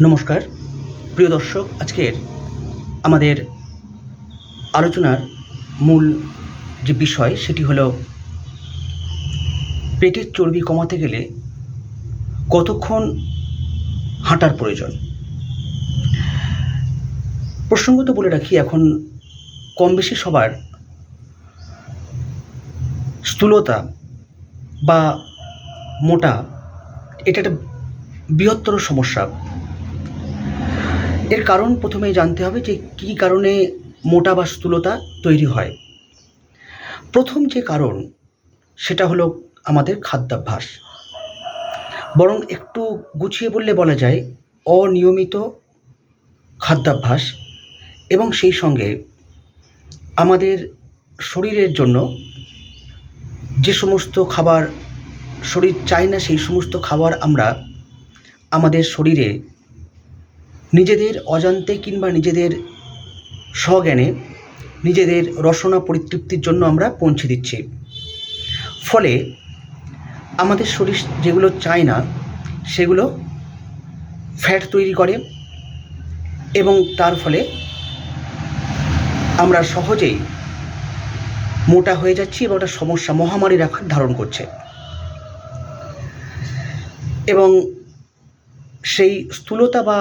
নমস্কার। প্রিয় দর্শক, আজকের আমাদের আলোচনার মূল যে বিষয়, সেটি হলো পেটের চর্বি কমাতে গেলে কতক্ষণ হাঁটার প্রয়োজন? প্রসঙ্গত বলে রাখি, এখন কম বেশি সবার স্থূলতা বা মোটা, এটা একটা বৃহত্তর সমস্যা। এর কারণ প্রথমে জানতে হবে যে কী কারণে মোটা বা স্থূলতা তৈরি হয়। প্রথম যে কারণ, সেটা হলো আমাদের খাদ্যাভ্যাস। বরং একটু গুছিয়ে বললে বলা যায়, অনিয়মিত খাদ্যাভ্যাস এবং সেই সঙ্গে আমাদের শরীরের জন্য যে সমস্ত খাবার, শরীর চায় না সেই সমস্ত খাবার আমরা আমাদের শরীরে নিজেদের অজান্তে কিংবা নিজেদের স্বজ্ঞানে নিজেদের রসনা পরিতৃপ্তির জন্য আমরা পৌঁছে দিচ্ছি। ফলে আমাদের শরীর যেগুলো চায় না, সেগুলো ফ্যাট তৈরি করে এবং তার ফলে আমরা সহজেই মোটা হয়ে যাচ্ছি এবং একটা সমস্যা মহামারীর আকার ধারণ করছে। এবং সেই স্থূলতা বা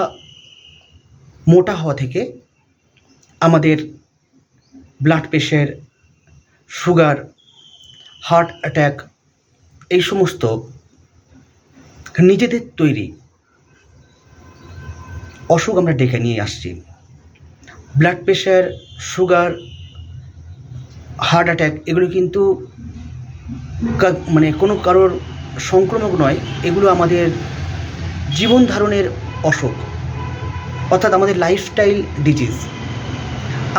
মোটা হওয়া থেকে আমাদের blood pressure sugar heart attack এই সমস্ত নিজেদের তৈরি অসুখ আমরা ডেকে নিয়ে আসছি। Blood pressure sugar heart attack এগুলো কিন্তু মানে কোনো কারোর সংক্রমক নয়, এগুলো আমাদের জীবন ধারণের অসুখ। অর্থাৎ আমাদের লাইফস্টাইল ডিজিজ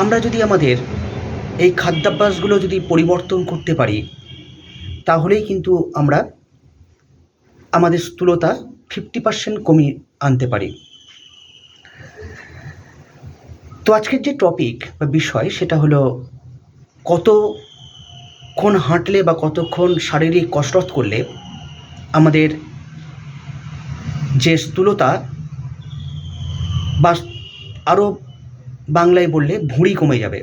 আমরা যদি আমাদের এই খাদ্যাভ্যাসগুলো যদি পরিবর্তন করতে পারি, তাহলেই কিন্তু আমরা আমাদের স্থূলতা ফিফটি পার্সেন্ট কমিয়ে আনতে পারি। তো আজকের যে টপিক বা বিষয়, সেটা হলো কতক্ষণ হাঁটলে বা কতক্ষণ শারীরিক কসরত করলে আমাদের যে স্থূলতা বা আরও বাংলায় বললে ভুঁড়ি কমে যাবে।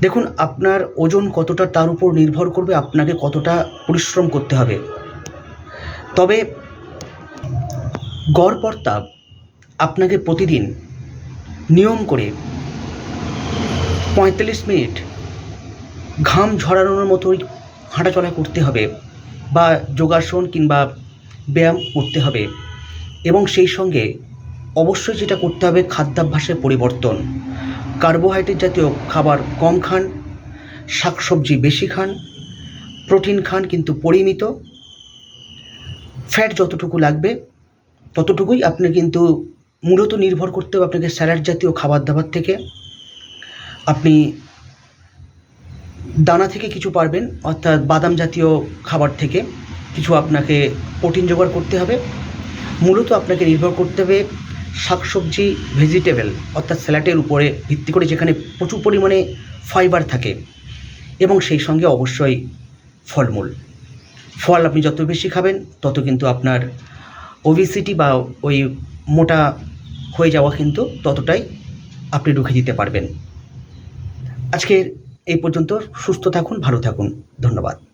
দেখুন, আপনার ওজন কতটা তার উপর নির্ভর করবে, আপনাকে কতটা পরিশ্রম করতে হবে। তবে গড় প্রতাপ আপনাকে প্রতিদিন নিয়ম করে পঁয়তাল্লিশ মিনিট ঘাম ঝরানোর মতোই হাঁটাচলা করতে হবে বা যোগাসন কিংবা ব্যায়াম করতে হবে। এবং সেই সঙ্গে অবশ্যই যেটা করতে হবে খাদ্যাভ্যাসের পরিবর্তন। কার্বোহাইড্রেট জাতীয় খাবার কম খান, শাকসবজি বেশি খান, প্রোটিন খান কিন্তু পরিমিত। ফ্যাট যতটুকু লাগবে, ততটুকুই আপনি কিন্তু মূলত নির্ভর করতে হবে আপনাকে স্যালাড জাতীয় খাবার দাবার থেকে। আপনি দানা থেকে কিছু পারবেন, অর্থাৎ বাদাম জাতীয় খাবার থেকে। কিছু আপনাকে প্রোটিন জোগাড় করতে হবে। মূলত আপনাকে নির্ভর করতে হবে শাকসবজি ভেজিটেবল অর্থাৎ স্যালাডের উপরে ভিত্তি করে যেখানে প্রচুর পরিমাণে ফাইবার থাকে এবং সেই সঙ্গে অবশ্যই ফলমূল। ফল আপনি যত বেশি খাবেন, তত কিন্তু আপনার ওবিসিটি বা ওই মোটা হয়ে যাওয়া কিন্তু ততটাই আপনি রুখে দিতে পারবেন। আজকের এই পর্যন্ত, সুস্থ থাকুন, ভালো থাকুন। ধন্যবাদ।